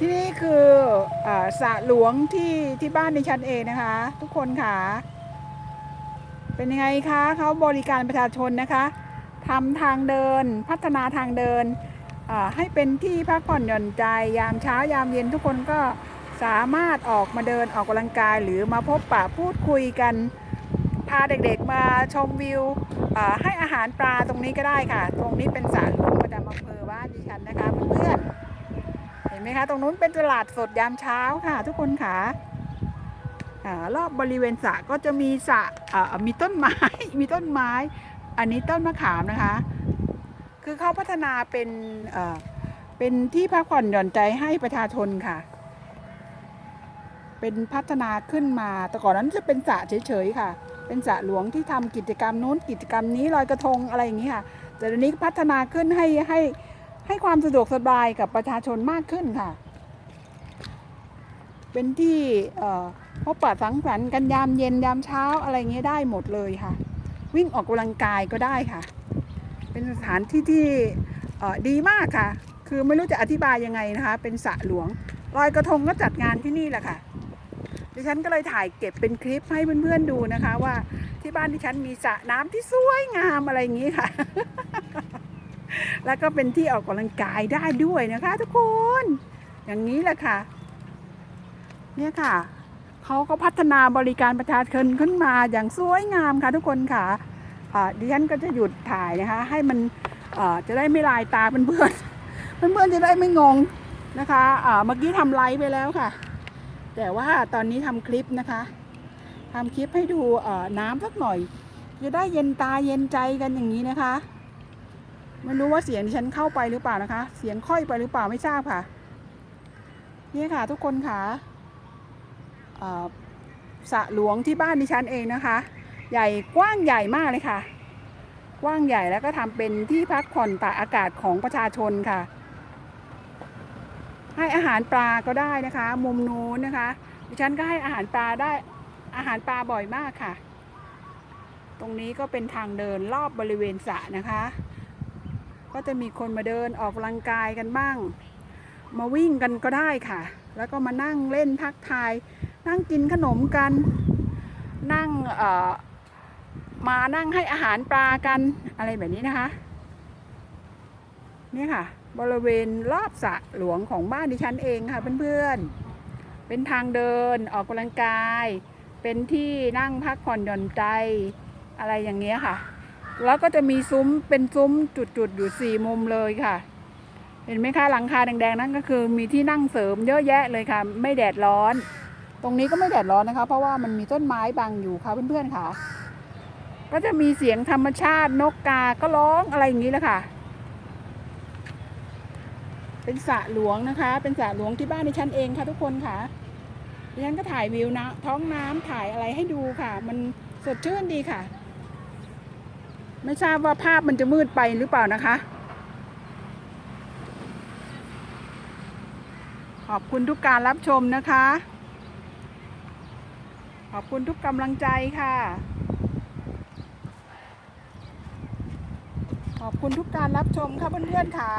ที่นี่คืออสระหลวงที่ที่บ้านในชั้นเองนะคะ ทุกคนค่ะ เป็นยังไงคะเขาบริการประชาชนนะคะทำทางเดินพัฒนาทางเดินให้เป็นที่พักผ่อนหย่อนใจยามเช้ายามเย็นทุกคนก็สามารถออกมาเดินออกกำลังกาย หรือมาพบปะพูดคุยกัน พาเด็กๆมาชมวิวให้อาหารปลาตรงนี้ก็ได้ค่ะ ตรงนี้เป็นสระหลวงประจำอำเภอบ้านดิฉันนะคะเพื่อนๆ เห็นไหมคะ ตรงนู้นเป็นตลาดสดยามเช้าค่ะ ทุกคนค่ะอ่ารอบบริเวณสระก็จะมีสระมีต้นไม้ มีต้นไม้ อันนี้ต้นมะขามนะคะ คือเขาพัฒนาเป็นเป็นที่พักผ่อนหย่อนใจให้ประชาชนค่ะ เป็นพัฒนาขึ้นมา แต่ก่อนนั้นจะเป็นสระเฉยๆค่ะ เป็นสระหลวงที่ทำกิจกรรมนู้นกิจกรรมนี้ลอยกระทงอะไรอย่างนี้ค่ะ แต่เดี๋ยวนี้พัฒนาขึ้นให้ให้ ให้ความสะดวกสบายกับประชาชนมากขึ้นค่ะ เป็นที่พบปะสังสรรค์กันยามเย็นยามเช้าอะไรเงี้ยได้หมดเลยค่ะ วิ่งออกกำลังกายก็ได้ค่ะ เป็นสถานที่ที่ดีมากค่ะ คือไม่รู้จะอธิบายยังไงนะคะ เป็นสระหลวงลอยกระทงก็จัดงานที่นี่แหละค่ะดิฉันก็เลยถ่ายเก็บเป็นคลิปให้เพื่อนๆดูนะคะ ว่าที่บ้านดิฉันมีสระน้ำที่สวยงามอะไรอย่างนี้ค่ะ แล้วก็เป็นที่ออกกำลังกายได้ด้วยนะคะ ทุกคน อย่างนี้แหละค่ะ เนี่ยค่ะเขาก็พัฒนาบริการประชาชนขึ้นมาอย่างสวยงามค่ะทุกคนค่ะดิฉันก็จะหยุดถ่ายนะคะ ให้มันจะได้ไม่ลายตาเพื่อนเพื่อนๆจะได้ไม่งงนะคะเมื่อกี้ทำไลฟ์ไปแล้วค่ะ แต่ว่าตอนนี้ทำคลิปนะคะทำคลิปให้ดูน้ำสักหน่อย จะได้เย็นตาเย็นใจกันอย่างนี้นะคะ ไม่รู้ว่าเสียงดิฉันเข้าไปหรือเปล่านะคะ เสียงค่อยไปหรือเปล่าไม่ทราบค่ะ นี่ค่ะทุกคนค่ะสระหลวงที่บ้านดิฉันเองนะคะ ใหญ่กว้างใหญ่มากเลยค่ะ กว้างใหญ่แล้วก็ทำเป็นที่พักผ่อนตากอากาศของประชาชนค่ะ ให้อาหารปลาก็ได้นะคะ มุมนู้นนะคะ ดิฉันก็ให้อาหารปลาได้อาหารปลาบ่อยมากค่ะ ตรงนี้ก็เป็นทางเดินรอบบริเวณสระนะคะ ก็จะมีคนมาเดินออกกำลังกายกันบ้าง มาวิ่งกันก็ได้ค่ะ แล้วก็มานั่งเล่นทักทาย นั่งกินขนมกัน นั่งมานั่งให้อาหารปลากันอะไรแบบนี้นะคะ นี่ค่ะ บริเวณรอบสระหลวงของบ้านดิฉันเองค่ะเพื่อนๆ เป็นทางเดินออกกำลังกาย เป็นที่นั่งพักผ่อนหย่อนใจอะไรอย่างเงี้ยค่ะ แล้วก็จะมีซุ้มเป็นซุ้มจุดๆอยู่สี่มุมเลยค่ะ เห็นไหมคะหลังคาแดงๆนั่นก็คือมีที่นั่งเสริมเยอะแยะเลยค่ะ ไม่แดดร้อน ตรงนี้ก็ไม่แดดร้อนนะคะ เพราะว่ามันมีต้นไม้บังอยู่ค่ะเพื่อนๆค่ะ ก็จะมีเสียงธรรมชาตินกกาก็ร้องอะไรอย่างนี้แหละค่ะ เป็นสระหลวงนะคะ เป็นสระหลวงที่บ้านในชั้นเองค่ะทุกคนค่ะดิฉันก็ถ่ายวิวนะท้องน้ำถ่ายอะไรให้ดูค่ะ มันสดชื่นดีค่ะ ไม่ทราบว่าภาพมันจะมืดไปหรือเปล่านะคะ ขอบคุณทุกการรับชมนะคะ ขอบคุณทุกกำลังใจค่ะ ขอบคุณทุกการรับชมค่ะเพื่อนๆค่ะ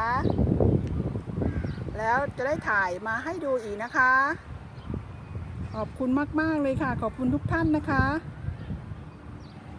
แล้วจะได้ถ่ายมาให้ดูอีกนะคะ ขอบคุณมากๆเลยค่ะ ขอบคุณทุกท่านนะคะ